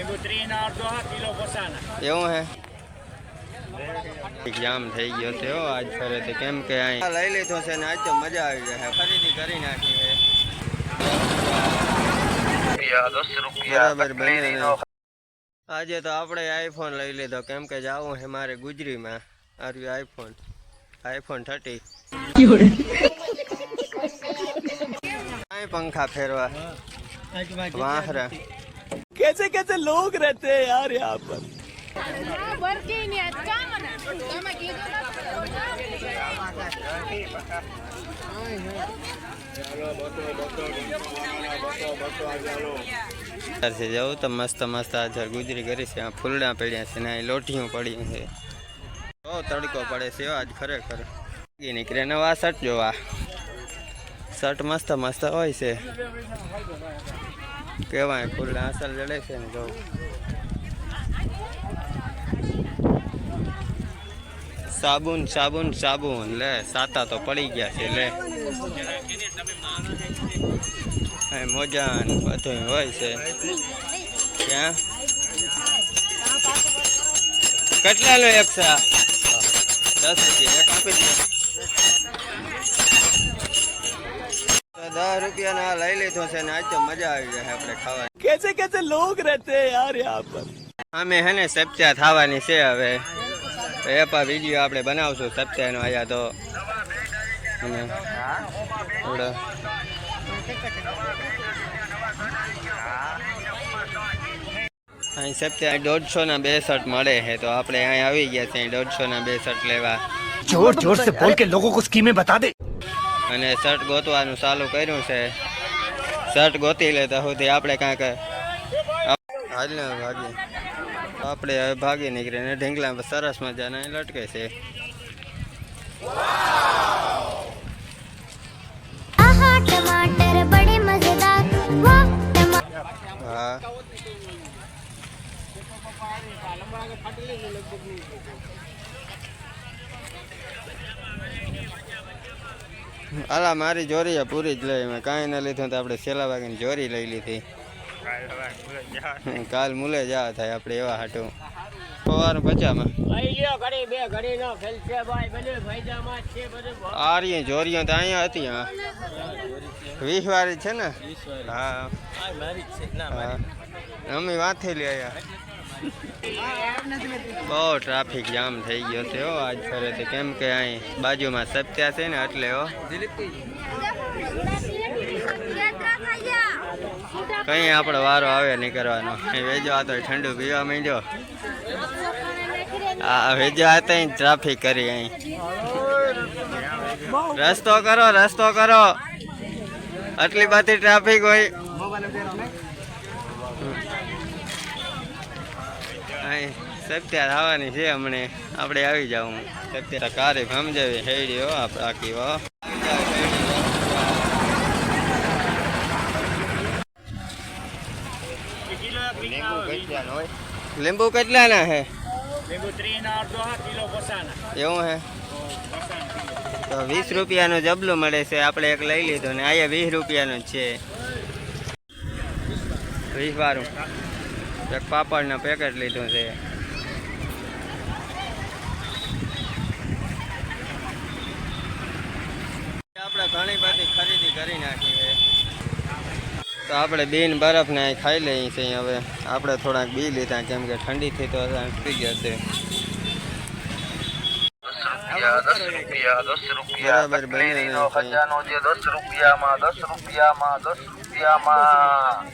લીંબુ ત્રીના અડધો હા કિલો પસાના એવું હે? જામ થઈ ગયો છે હો આજ ફરેથી કેમ કે અહીં લઈ લીધો છે ને આજ તો મજા આવી જશે ખરીદી કરી નાખી છે બરાબર બને ને. આજે તો આપણે આઈફોન લઈ લીધો કેમ કે જવું છે મારે ગુજરીમાં. આર્યું આઈફોન આઈફોન થર્ટી કાંઈ પંખા ફેરવા. વાહરા વર્કિંગ लोग रहते हैं यार यहाँ पर? જવું તો મસ્ત મસ્ત આજર ગુજરી કરી છે. આ ફૂલડા પડ્યા છે ને લોટીઓ પડ્યું છે. બહુ તડકો પડે છે આજ ખરેખર. નીકળે નવા શર્ટ જોવા. શર્ટ મસ્ત મસ્ત હોય છે. કેવાય ફૂલડા અસલ જડે છે ને જો. સાબુન સાબુન સાબુન, લે, સાતા તો પડી ગયા છે, લે. મોજા બધું હોય છે. ક્યાં? કેટલા લો એક દસ રૂપિયા, એક આપી દે. દસ રૂપિયા ના લઈ લીધો છે ને આજ તો મજા આવી જાય આપણે ખાવાની. કેસે કેસે લોગ રહેતે યાર યહાં પર. અમે હે ને સબચા થવાની છે હવે. એપા વીડિયો આપણે બનાવશું સબચાનો આયા તો. અને અહીં સબચા દોઢસો ના બેસઠ મળે છે તો આપણે અહીં આવી ગયા છે દોઢસો ના બે લેવા. જોર જોર સે બોલ કે લોકો કો સ્કીમે બતા દે. અને શર્ટ ગોતવાનું ચાલુ કર્યું છે. શર્ટ ગોતી લેતા સુધી આપણે કાંઈક હાલ ભાગી. આપણે હવે ભાગી નીકળીએ ને ઢીંગલા સરસ મજાના લટકે છે. હા. અલા મારી જોરી પૂરી જ લઈ. મેં કાંઈ ન લીધું તો આપણે સેલા વાગીને જોરી લઈ લીધી. કાલ મુલે જા થાય આપણે એવા હાટું. સવાર પચામાં. લઈ લ્યો ઘડી બે ઘડી નો ફેલ છે ભાઈ બધું ફાયદામાં જ છે બધું આર્ય જોરીઓ તો અહીંયા હતી હા. વીસ વાળી છે ને હા હા. અમે વાંથી લઈ આવ્યા બહુ ટ્રાફિક જામ થઈ ગયો છે હો. આજ તો કેમ કે અહીં બાજુમાં સત્યા છે ને એટલે હો. કઈ આપણો વારો આવે નહીં કરવાનો. વેજો આ તો ઠંડુ પીવા માંડ્યો. આ વેજો આ તો ટ્રાફિક કરી અહીં. રસ્તો કરો રસ્તો કરો. આટલી બધી ટ્રાફિક હોય. અહીં સત્યાર આવવાની છે હમણે. આપણે આવી જાઉં સત્યાર કારે સમજાવી હેડી આપણે આખી હો. લીંબુ કેટલાના હે? એવું હે? તો વીસ રૂપિયાનું જબલું મળે છે આપણે એક લઈ લીધું ને અહીંયા વીસ રૂપિયાનું જ છે. વીસ વાળું એક પાપડનું પેકેટ લીધું છે. આપણે ઘણી બધી ખરીદી કરી નાખી છે. તો આપણે બેન બરફ ને અહીં ખાઈ લઈએ છીએ હવે. આપણે થોડાક બી લીધા કેમ કે ઠંડીથી તો થઈ ગયો છે. બરાબર બને ને ખજાનો છે. દસ રૂપિયામાં દસ રૂપિયામાં દસ રૂપિયામાં.